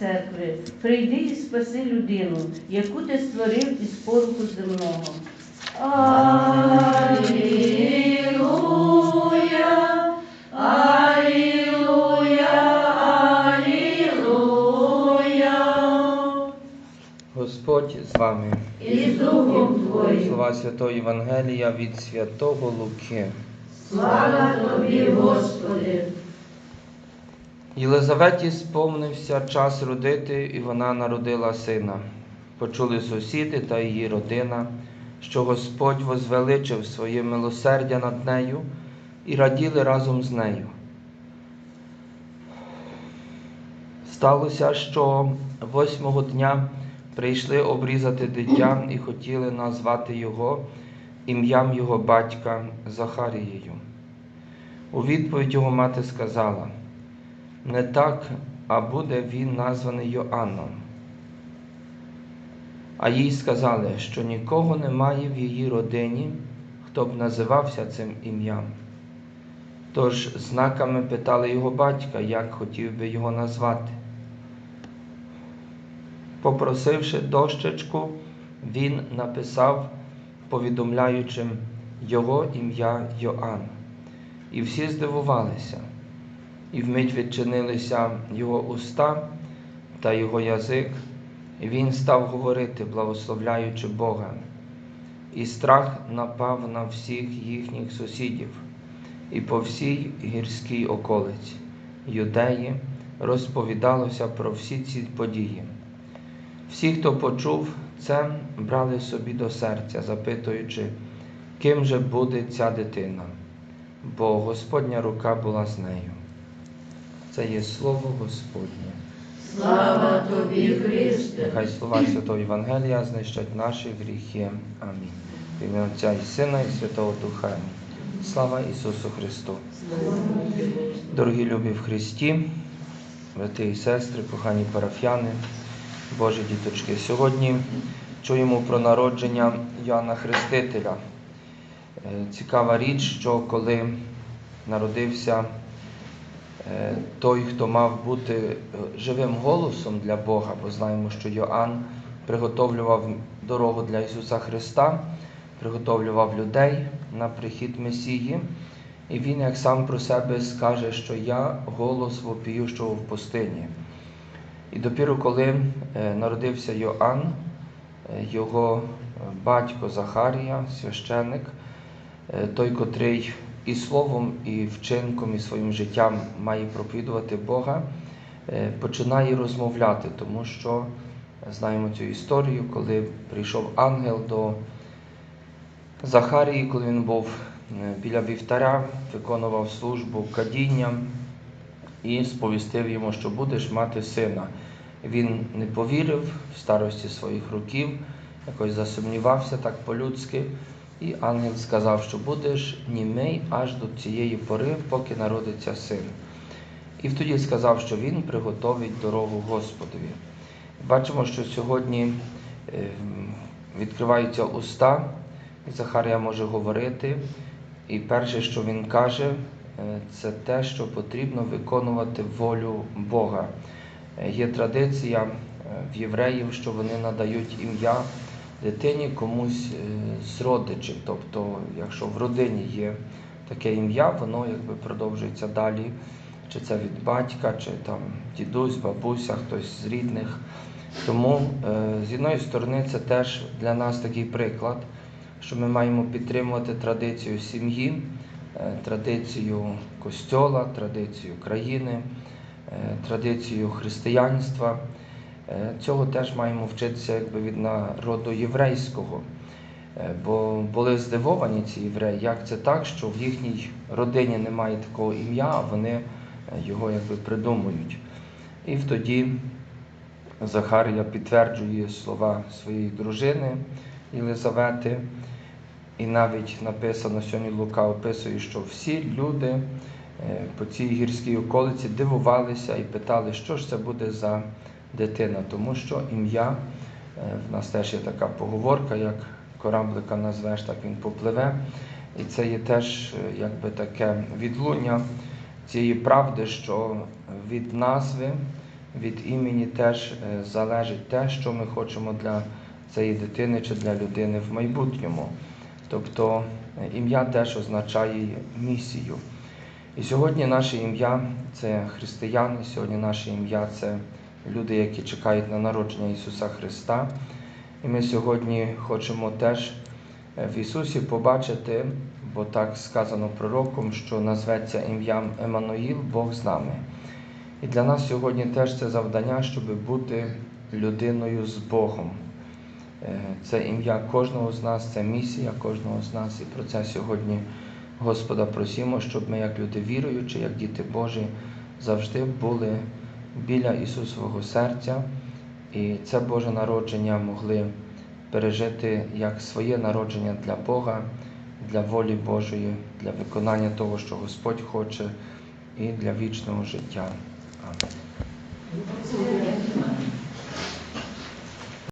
церкви. Прийди і спаси людину, яку ти створив із пороху земного. Алілуя, Алілуя, Алілуя. Господь з вами. І з Духом Твоїм. Слова Святого Євангелія від Святого Луки. Слава Тобі, Господи. Єлизаветі сповнився час родити, і вона народила сина. Почули сусіди та її родина, що Господь возвеличив своє милосердя над нею і раділи разом з нею. Сталося, що восьмого дня прийшли обрізати дитя і хотіли назвати його ім'ям його батька Захарією. У відповідь його мати сказала: не так, а буде він названий Йоанном. А їй сказали, що нікого немає в її родині, хто б називався цим ім'ям. Тож знаками питали його батька, як хотів би його назвати. Попросивши дощечку, він написав, повідомляючим його ім'я Йоанн. І всі здивувалися, і вмить відчинилися його уста та його язик, і він став говорити, благословляючи Бога. І страх напав на всіх їхніх сусідів, і по всій гірській околиці юдеї розповідалося про всі ці події. Всі, хто почув це, брали собі до серця, запитуючи, ким же буде ця дитина, бо Господня рука була з нею. Це є слово Господнє. Слава Тобі, Христе. Нехай слова Святого Євангелія знищать наші гріхи. Амінь. В ім'я Отця і Сина, і Святого Духа. Амінь. Слава Ісусу Христу! Дорогі любі в Христі, брати і сестри, кохані парафіяни, Божі діточки. Сьогодні чуємо про народження Йоанна Хрестителя. Е, Цікава річ, що коли народився той, хто мав бути е, живим голосом для Бога, бо знаємо, що Йоанн приготовлював дорогу для Ісуса Христа, приготовлював людей на прихід Месії. І він, як сам про себе скаже, що я голос вопіющого в пустині. І допіру, коли е, народився Йоанн, е, його батько Захарія, священик, е, той, котрий і словом, і вчинком, і своїм життям має проповідувати Бога, е, починає розмовляти, тому що знаємо цю історію, коли прийшов ангел до Захарії, коли він був е, біля вівтаря, виконував службу кадіння і сповістив йому, що будеш мати сина. Він не повірив в старості своїх років, якось засумнівався так по-людськи. І ангел сказав, що будеш німий аж до цієї пори, поки народиться син. І тоді сказав, що він приготовить дорогу Господові. Бачимо, що сьогодні е, відкриваються уста, і Захарія може говорити. І перше, що він каже, е, це те, що потрібно виконувати волю Бога. Е, Є традиція е, в євреїв, що вони надають ім'я дитині комусь е, з родичів. Тобто, якщо в родині є таке ім'я, воно якби продовжується далі, чи це від батька, чи там дідусь, бабуся, хтось з рідних. Тому е, з одної сторони це теж для нас такий приклад, що ми маємо підтримувати традицію сім'ї, е, традицію костьола, традицію країни, традицію християнства. Е, Цього теж маємо вчитися якби від народу єврейського. Е, Бо були здивовані ці євреї, як це так, що в їхній родині немає такого ім'я, а вони е, його якби придумують. І тоді Захарія підтверджує слова своєї дружини Єлизавети. І навіть написано сьогодні Лука описує, що всі люди по цій гірській околиці дивувалися і питали, що ж це буде за дитина, тому що ім'я е, в нас теж є така поговорка, як кораблика назвеш, так він попливе. І це є теж е, якби таке відлуння цієї правди, що від назви, від імені теж е, залежить те, що ми хочемо для цієї дитини чи для людини в майбутньому. Тобто ім'я теж означає місію. І сьогодні наше ім'я це християни, сьогодні наше ім'я це люди, які чекають на народження Ісуса Христа. І ми сьогодні хочемо теж е, в Ісусі побачити, бо так сказано пророком, що назветься ім'ям Еммануїл, Бог з нами. І для нас сьогодні теж це завдання, щоб бути людиною з Богом. Е, Це ім'я кожного з нас, це місія кожного з нас. І про це сьогодні Господа просимо, щоб ми, як люди віруючі, як діти Божі, завжди були біля Ісусового серця, і це Боже народження могли пережити як своє народження для Бога, для волі Божої, для виконання того, що Господь хоче, і для вічного життя. Амінь.